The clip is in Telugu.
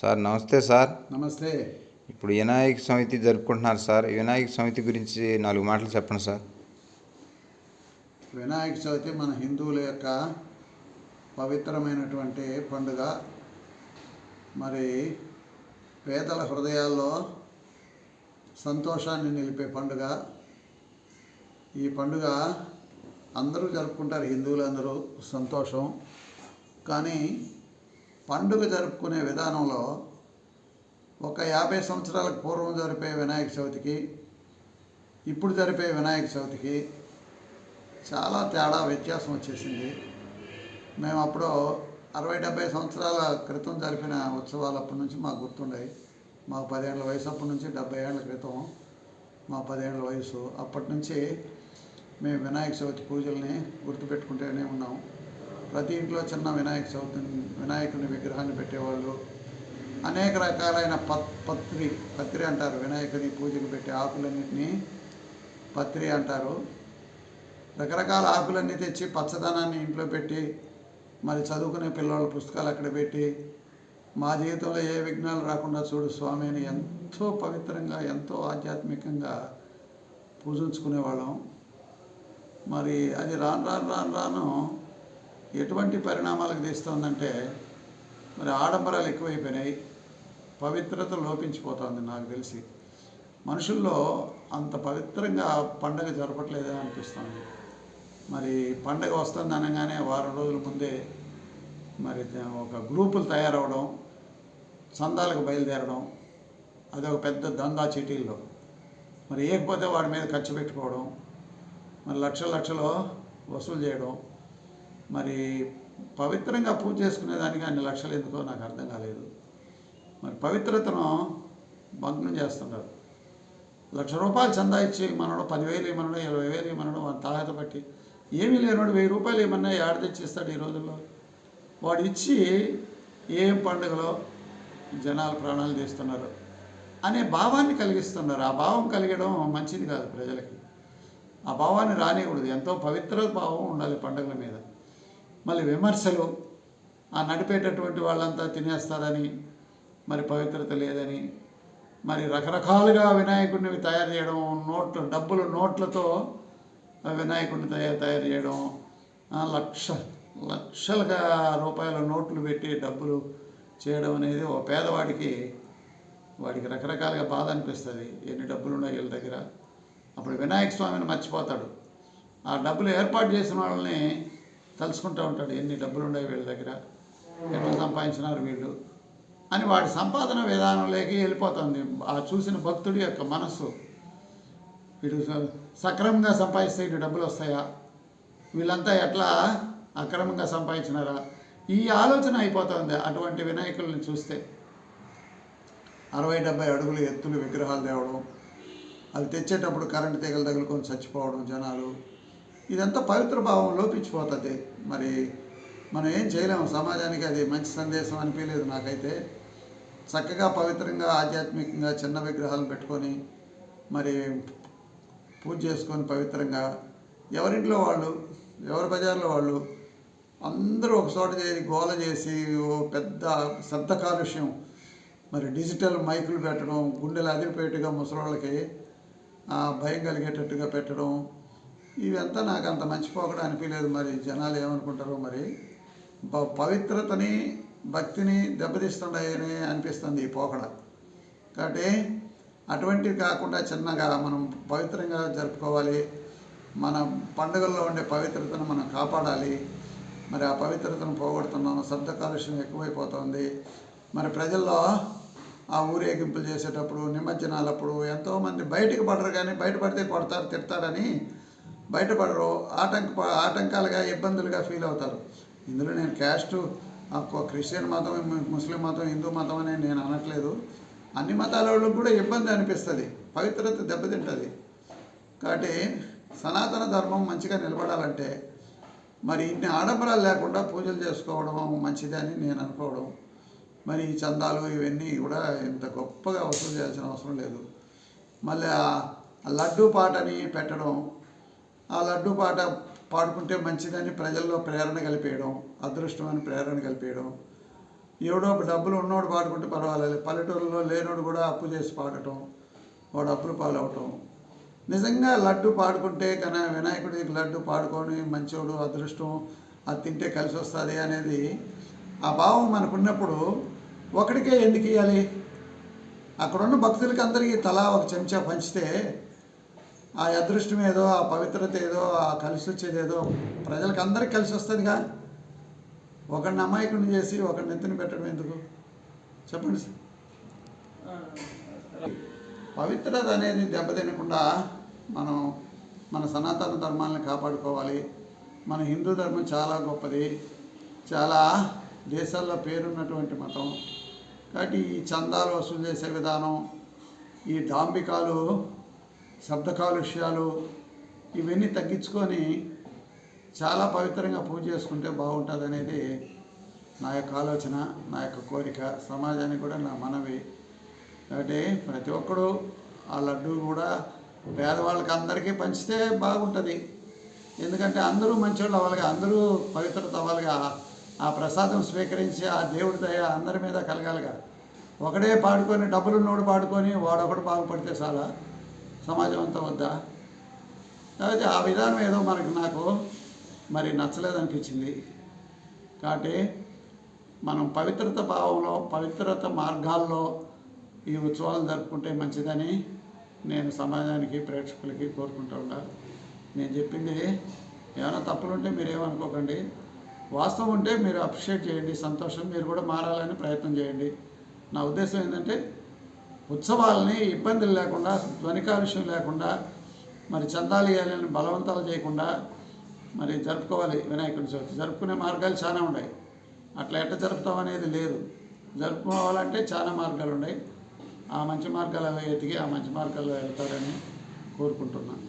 సార్ నమస్తే సార్. నమస్తే. ఇప్పుడు వినాయక సమితి జరుపుకుంటున్నారు సార్. వినాయక సమితి గురించి నాలుగు మాటలు చెప్పండి సార్. వినాయక చవితి మన హిందువుల యొక్క పవిత్రమైనటువంటి పండుగ. మరి పేదల హృదయాల్లో సంతోషాన్ని నిలిపే పండుగ. ఈ పండుగ అందరూ జరుపుకుంటారు. హిందువులందరూ సంతోషం. కానీ పండుగ జరుపుకునే విధానంలో ఒక యాభై సంవత్సరాలకు పూర్వం జరిపే వినాయక చవితికి ఇప్పుడు జరిపే వినాయక చవితికి చాలా తేడా వ్యత్యాసం వచ్చేసింది. మేము అప్పుడు అరవై డెబ్బై సంవత్సరాల క్రితం జరిపిన ఉత్సవాలు అప్పటి నుంచి మాకు గుర్తుండయి మాకు పదేళ్ళ వయసు అప్పటి నుంచి డెబ్బై ఏళ్ళ క్రితం మా పదేళ్ళ వయసు. అప్పటి నుంచి మేము వినాయక చవితి పూజల్ని గుర్తుపెట్టుకుంటూనే ఉన్నాం. ప్రతి ఇంట్లో చిన్న వినాయక చవితి వినాయకుని విగ్రహాన్ని పెట్టేవాళ్ళు. అనేక రకాలైన పత్ పత్రి పత్రి అంటారు. వినాయకుని పూజకు పెట్టే ఆకులన్నింటినీ పత్రి అంటారు. రకరకాల ఆకులన్నీ తెచ్చి పచ్చదనాన్ని ఇంట్లో పెట్టి మరి చదువుకునే పిల్లల పుస్తకాలు అక్కడ పెట్టి మా జీవితంలో ఏ విఘ్నాలు రాకుండా చూడు స్వామి అని ఎంతో పవిత్రంగా ఎంతో ఆధ్యాత్మికంగా పూజించుకునేవాళ్ళం. మరి అది రాను రాను రాను రాను ఎటువంటి పరిణామాలకు తీస్తుందంటే మరి ఆడంబరాలు ఎక్కువైపోయినాయి పవిత్రత లోపించిపోతుంది నాకు తెలిసి. మనుషుల్లో అంత పవిత్రంగా పండగ జరపట్లేదే అనిపిస్తుంది. మరి పండగ వస్తుంది అనగానే వారం రోజుల ముందే మరి ఒక గ్రూపులు తయారవడం చందాలకు బయలుదేరడం అది ఒక పెద్ద దందా చిటీల్లో. మరి ఏకపోతే వాడి మీద ఖర్చు పెట్టుకోవడం మరి లక్షల లక్షలు వసూలు చేయడం మరి పవిత్రంగా పూజ చేసుకునేదానికి అన్ని లక్షలు ఎందుకో నాకు అర్థం కాలేదు. మరి పవిత్రతను భగ్నం చేస్తున్నారు. లక్ష రూపాయలు చందా ఇచ్చి మనడు పదివేలు ఇమ్మనడం ఇరవై వేలు ఇమ్మనడం వాడు తాహత పట్టి ఏమీ లేనివాడు వెయ్యి రూపాయలు ఏమన్నా ఏడ తెచ్చిస్తాడు ఈ రోజుల్లో? వాడు ఇచ్చి ఏం పండుగలో జనాలు ప్రాణాలు తీస్తున్నారు అనే భావాన్ని కలిగిస్తున్నారు. ఆ భావం కలిగడం మంచిది కాదు ప్రజలకి. ఆ భావాన్ని రానికూడదు ఎంతో పవిత్ర భావం ఉండాలి పండుగల మీద. మళ్ళీ విమర్శలు ఆ నడిపేటటువంటి వాళ్ళంతా తినేస్తారని మరి పవిత్రత లేదని మరి రకరకాలుగా వినాయకుడిని తయారు చేయడం నోట్లు డబ్బులు నోట్లతో వినాయకుడిని తయారు తయారు చేయడం లక్ష లక్షలుగా రూపాయల నోట్లు పెట్టి డబ్బులు చేయడం అనేది ఓ పేదవాడికి వాడికి రకరకాలుగా బాధ అనిపిస్తుంది. ఎన్ని డబ్బులు ఉన్నాయి వీళ్ళ దగ్గర? అప్పుడు వినాయక స్వామిని మర్చిపోతాడు. ఆ డబ్బులు ఏర్పాటు చేసిన వాళ్ళని తలుచుకుంటూ ఉంటాడు ఎన్ని డబ్బులు ఉన్నాయి వీళ్ళ దగ్గర? ఎట్లా సంపాదించినారు వీళ్ళు? అని వాడి సంపాదన విధానంలోకి వెళ్ళిపోతుంది. ఆ చూసిన భక్తుడి యొక్క మనస్సు. వీడు సక్రమంగా సంపాదిస్తే ఇటు డబ్బులు వస్తాయా? వీళ్ళంతా ఎట్లా అక్రమంగా సంపాదించినారా? ఈ ఆలోచన అయిపోతుంది అటువంటి వినాయకుల్ని చూస్తే. అరవై డెబ్బై అడుగులు ఎత్తులు విగ్రహాలు తేవడం అవి తెచ్చేటప్పుడు కరెంటు తీగలు తగులుకొని చచ్చిపోవడం జనాలు. ఇదంతా పవిత్ర భావం లోపించిపోతుంది. మరి మనం ఏం చేయలేము. సమాజానికి అది మంచి సందేశం అనిపించలేదు నాకైతే. చక్కగా పవిత్రంగా ఆధ్యాత్మికంగా చిన్న విగ్రహాలను పెట్టుకొని మరి పూజ చేసుకొని పవిత్రంగా ఎవరింట్లో వాళ్ళు ఎవరి బజార్లో వాళ్ళు అందరూ ఒక చోట చేరి గోల చేసి ఓ పెద్ద శబ్ద కాలుష్యం మరి డిజిటల్ మైకులు పెట్టడం గుండెలు అదిరిపోయేట్టుగా ముసలోళ్ళకి వాళ్ళకి భయం కలిగేటట్టుగా పెట్టడం ఇవంతా నాకు అంత మంచి అనిపించలేదు మరి. జనాలు ఏమనుకుంటారో మరి. ప- పవిత్రతని భక్తిని దెబ్బతీస్తుండని అనిపిస్తుంది ఈ పోకడ. కాబట్టి అటువంటివి కాకుండా చిన్నగా మనం పవిత్రంగా జరుపుకోవాలి. మన పండుగల్లో ఉండే పవిత్రతను మనం కాపాడాలి. మరి ఆ పవిత్రతను పోగొడుతున్నాం. శబ్ద కాలుష్యం ఎక్కువైపోతుంది. మరి ప్రజల్లో ఆ ఊరేగింపులు చేసేటప్పుడు నిమజ్జనాలప్పుడు ఎంతోమంది బయటికి పడరు కానీ బయటపడితే కొడతారు తిడతారని బయటపడరు. ఆటంక ఆటంకాలుగా ఇబ్బందులుగా ఫీల్ అవుతారు. ఇందులో నేను క్యాస్ట్ క్రిస్టియన్ మతం ముస్లిం మతం హిందూ మతం అని నేను అనట్లేదు. అన్ని మతాల వాళ్ళకు కూడా ఇబ్బంది అనిపిస్తుంది. పవిత్రత దెబ్బతింటుంది. కాబట్టి సనాతన ధర్మం మంచిగా నిలబడాలంటే మరి ఇన్ని ఆడంబరాలు లేకుండా పూజలు చేసుకోవడం మంచిదని నేను అనుకోవడం. మరి ఈ చందాలు ఇవన్నీ కూడా ఇంత గొప్పగా వసూలు చేయాల్సిన అవసరం లేదు. మళ్ళీ ఆ- ఆ లడ్డూ పాటని పెట్టడం ఆ లడ్డు పాట పాడుకుంటే మంచిదని ప్రజల్లో ప్రేరణ కలిపేయడం అదృష్టం అని ప్రేరణ కలిపేయడం. ఎవడో డబ్బులు ఉన్నోడు పాడుకుంటే పర్వాలేదు పల్లెటూరులో లేనోడు కూడా అప్పు చేసి పాడటం వాడు అప్పులు పాలవటం. నిజంగా లడ్డు పాడుకుంటే కన్నా వినాయకుడికి లడ్డు పాడుకొని మంచోడు అదృష్టం అది తింటే కలిసి వస్తుంది అనేది ఆ భావం మనకున్నప్పుడు ఒకడికే ఎందుకు ఇవ్వాలి అక్కడున్న భక్తులకి అందరికీ తలా ఒక చెంచా పంచితే ఆ అదృష్టం ఏదో ఆ పవిత్రత ఏదో ఆ కలిసి వచ్చేది ఏదో ప్రజలకు అందరికి కలిసి వస్తుందిగా ఒకడిని అమాయకుని చేసి ఒకడిని ఎత్తుని పెట్టడం ఎందుకు? చెప్పండి సార్. పవిత్రత అనేది దెబ్బతినకుండా మనం మన సనాతన ధర్మాలను కాపాడుకోవాలి. మన హిందూ ధర్మం చాలా గొప్పది. చాలా దేశాల్లో పేరున్నటువంటి మతం. కాబట్టి ఈ చందాలు వసూలు చేసే విధానం ఈ డాంబికాలు శబ్ద కాలుష్యాలు ఇవన్నీ తగ్గించుకొని చాలా పవిత్రంగా పూజ చేసుకుంటే బాగుంటుంది అనేది నా యొక్క ఆలోచన నా యొక్క కోరిక. సమాజానికి కూడా నా మనవి. కాబట్టి ప్రతి ఒక్కడు ఆ లడ్డు కూడా పేదవాళ్ళకి అందరికీ పంచితే బాగుంటుంది. ఎందుకంటే అందరూ మంచివాళ్ళు అవ్వాలిగా అందరూ పవిత్రత అవ్వాలిగా ఆ ప్రసాదం స్వీకరించి ఆ దేవుడి దయ అందరి మీద కలగాలిగా. ఒకడే పాడుకొని డబ్బులు నోడు పాడుకొని వాడొకడు బాగుపడితే చాలా సమాజం అంతా వద్దా? అయితే ఆ విధానం ఏదో మనకు నాకు మరి నచ్చలేదనిపించింది. కాబట్టి మనం పవిత్రత భావంలో పవిత్రత మార్గాల్లో ఈ ఉత్సవాలు జరుపుకుంటే మంచిదని నేను సమాజానికి ప్రేక్షకులకి కోరుకుంటా ఉన్నా నేను చెప్పింది ఏమైనా తప్పులుంటే మీరు ఏమనుకోకండి వాస్తవం ఉంటే మీరు అప్రిషియేట్ చేయండి. సంతోషం మీరు కూడా మారాలని ప్రయత్నం చేయండి. నా ఉద్దేశం ఏంటంటే ఉత్సవాలని ఇబ్బందులు లేకుండా ధ్వని కాలుష్యం లేకుండా మరి చందాలు ఇవ్వాలని బలవంతాలు చేయకుండా మరి జరుపుకోవాలి వినాయకుడి చవితి. జరుపుకునే మార్గాలు చాలా ఉన్నాయి. అట్లా ఎట్ట జరుపుతాం అనేది లేదు. జరుపుకోవాలంటే చాలా మార్గాలు ఉన్నాయి. ఆ మంచి మార్గాలు ఎతికి ఆ మంచి మార్గాల్లో వెళ్తారని కోరుకుంటున్నాను.